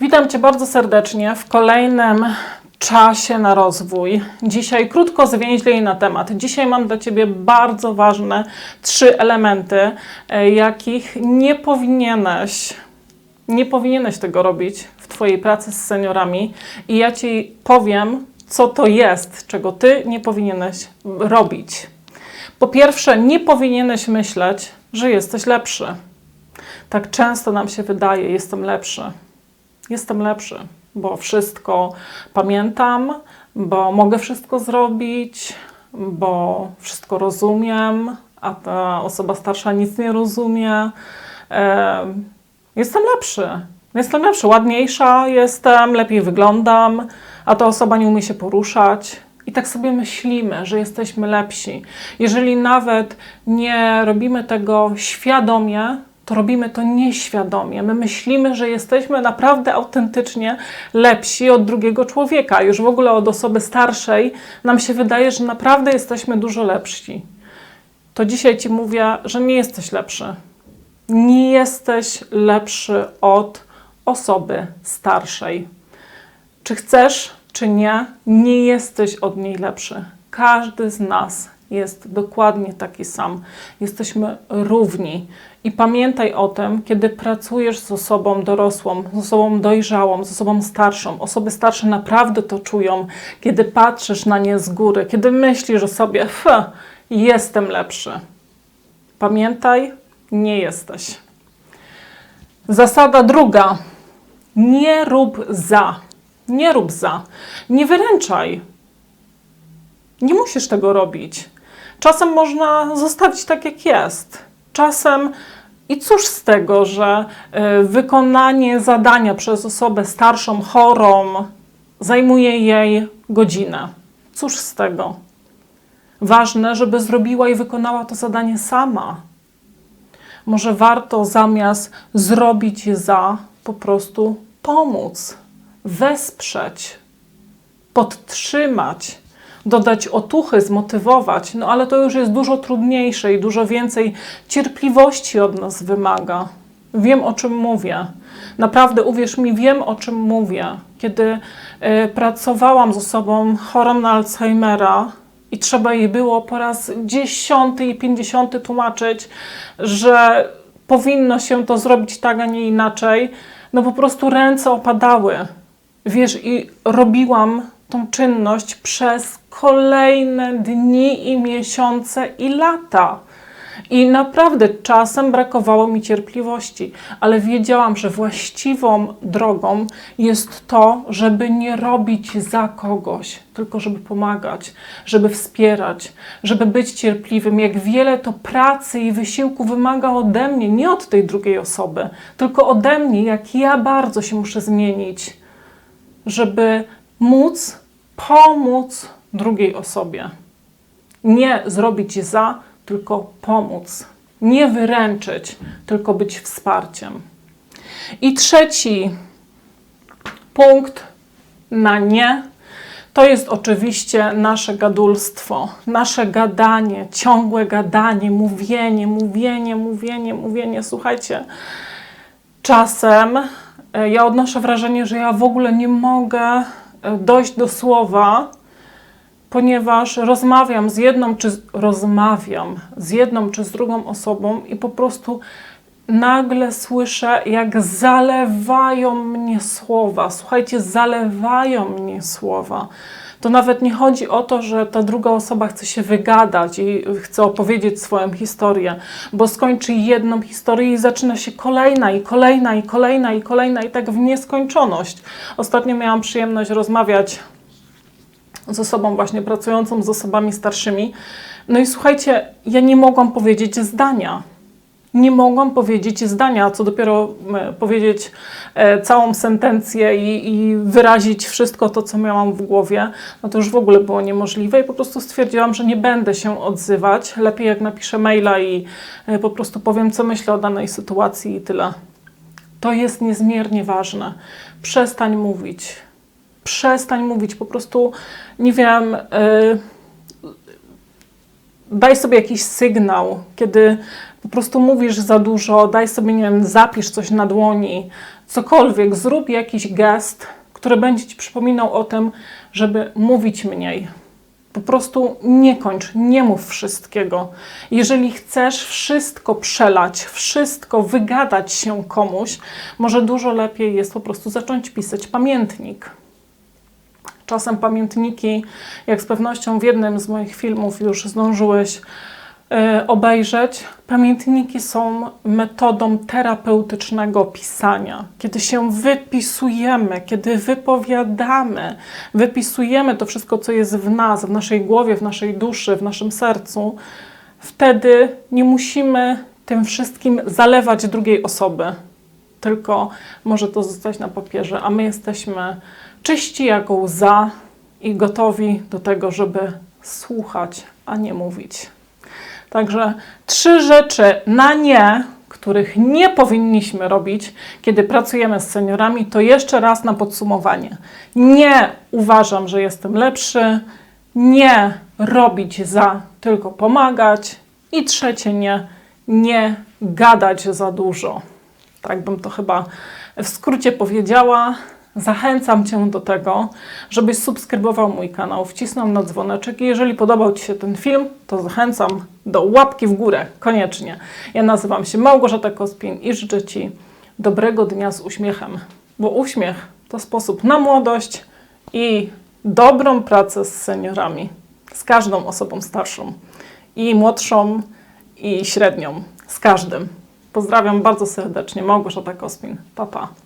Witam Cię bardzo serdecznie w kolejnym czasie na rozwój. Dzisiaj krótko, zwięźlej na temat. Dzisiaj mam dla Ciebie bardzo ważne trzy elementy, e, jakich nie powinieneś, nie powinieneś tego robić w Twojej pracy z seniorami. I ja Ci powiem, co to jest, czego Ty nie powinieneś robić. Po pierwsze, nie powinieneś myśleć, że jesteś lepszy. Tak często nam się wydaje, jestem lepszy. Jestem lepszy, bo wszystko pamiętam, bo mogę wszystko zrobić, bo wszystko rozumiem, a ta osoba starsza nic nie rozumie. E, jestem lepszy. Jestem lepszy, ładniejsza jestem, lepiej wyglądam, a ta osoba nie umie się poruszać. I tak sobie myślimy, że jesteśmy lepsi. Jeżeli nawet nie robimy tego świadomie, to robimy to nieświadomie. My myślimy, że jesteśmy naprawdę autentycznie lepsi od drugiego człowieka. Już w ogóle od osoby starszej nam się wydaje, że naprawdę jesteśmy dużo lepsi. To dzisiaj Ci mówię, że nie jesteś lepszy. Nie jesteś lepszy od osoby starszej. Czy chcesz, czy nie, nie jesteś od niej lepszy. Każdy z nas jest dokładnie taki sam. Jesteśmy równi. I pamiętaj o tym, kiedy pracujesz z osobą dorosłą, z osobą dojrzałą, z osobą starszą. Osoby starsze naprawdę to czują, kiedy patrzysz na nie z góry, kiedy myślisz o sobie, "F, jestem lepszy. Pamiętaj, nie jesteś. Zasada druga. Nie rób za. Nie rób za. Nie wyręczaj. Nie musisz tego robić. Czasem można zostawić tak, jak jest. Czasem i cóż z tego, że y, wykonanie zadania przez osobę starszą, chorą zajmuje jej godzinę. Cóż z tego? Ważne, żeby zrobiła i wykonała to zadanie sama. Może warto zamiast zrobić za, po prostu pomóc, wesprzeć, podtrzymać, dodać otuchy, zmotywować, no ale to już jest dużo trudniejsze i dużo więcej cierpliwości od nas wymaga. Wiem o czym mówię. Naprawdę, uwierz mi, wiem o czym mówię. Kiedy y, pracowałam z osobą chorą na Alzheimera i trzeba jej było po raz dziesiąty i pięćdziesiąty tłumaczyć, że powinno się to zrobić tak, a nie inaczej, no po prostu ręce opadały. Wiesz, i robiłam tą czynność przez kolejne dni i miesiące i lata. I naprawdę czasem brakowało mi cierpliwości, ale wiedziałam, że właściwą drogą jest to, żeby nie robić za kogoś, tylko żeby pomagać, żeby wspierać, żeby być cierpliwym. Jak wiele to pracy i wysiłku wymaga ode mnie, nie od tej drugiej osoby, tylko ode mnie, jak ja bardzo się muszę zmienić, żeby móc pomóc drugiej osobie. Nie zrobić za, tylko pomóc. Nie wyręczyć, tylko być wsparciem. I trzeci punkt na nie to jest oczywiście nasze gadulstwo, nasze gadanie, ciągłe gadanie, mówienie, mówienie, mówienie, mówienie. Słuchajcie, czasem e, ja odnoszę wrażenie, że ja w ogóle nie mogę dojść do słowa, ponieważ rozmawiam z jedną czy z, rozmawiam z jedną czy z drugą osobą i po prostu nagle słyszę, jak zalewają mnie słowa. Słuchajcie, zalewają mnie słowa. To nawet nie chodzi o to, że ta druga osoba chce się wygadać i chce opowiedzieć swoją historię, bo skończy jedną historię i zaczyna się kolejna i kolejna i kolejna i kolejna i tak w nieskończoność. Ostatnio miałam przyjemność rozmawiać z osobą właśnie pracującą z osobami starszymi. No i słuchajcie, ja nie mogłam powiedzieć zdania. Nie mogłam powiedzieć zdania, co dopiero e, powiedzieć e, całą sentencję i, i wyrazić wszystko to, co miałam w głowie. No to już w ogóle było niemożliwe i po prostu stwierdziłam, że nie będę się odzywać. Lepiej jak napiszę maila i e, po prostu powiem, co myślę o danej sytuacji i tyle. To jest niezmiernie ważne. Przestań mówić przestań mówić, po prostu, nie wiem, y, daj sobie jakiś sygnał, kiedy po prostu mówisz za dużo, daj sobie, nie wiem, zapisz coś na dłoni, cokolwiek, zrób jakiś gest, który będzie ci przypominał o tym, żeby mówić mniej. Po prostu nie kończ, nie mów wszystkiego. Jeżeli chcesz wszystko przelać, wszystko wygadać się komuś, może dużo lepiej jest po prostu zacząć pisać pamiętnik. Czasem pamiętniki, jak z pewnością w jednym z moich filmów już zdążyłeś obejrzeć, pamiętniki są metodą terapeutycznego pisania. Kiedy się wypisujemy, kiedy wypowiadamy, wypisujemy to wszystko, co jest w nas, w naszej głowie, w naszej duszy, w naszym sercu, wtedy nie musimy tym wszystkim zalewać drugiej osoby tylko może to zostać na papierze, a my jesteśmy czyści jak łza i gotowi do tego, żeby słuchać, a nie mówić. Także trzy rzeczy na nie, których nie powinniśmy robić, kiedy pracujemy z seniorami, to jeszcze raz na podsumowanie. Nie uważam, że jestem lepszy, nie robić za, tylko pomagać. I trzecie nie, nie gadać za dużo. Tak bym to chyba w skrócie powiedziała. Zachęcam Cię do tego, żebyś subskrybował mój kanał, wcisnął na dzwoneczek i jeżeli podobał Ci się ten film, to zachęcam do łapki w górę, koniecznie. Ja nazywam się Małgorzata Kospin i życzę Ci dobrego dnia z uśmiechem, bo uśmiech to sposób na młodość i dobrą pracę z seniorami, z każdą osobą starszą i młodszą i średnią, z każdym. Pozdrawiam bardzo serdecznie. Małgorzata Kospin. Pa, pa.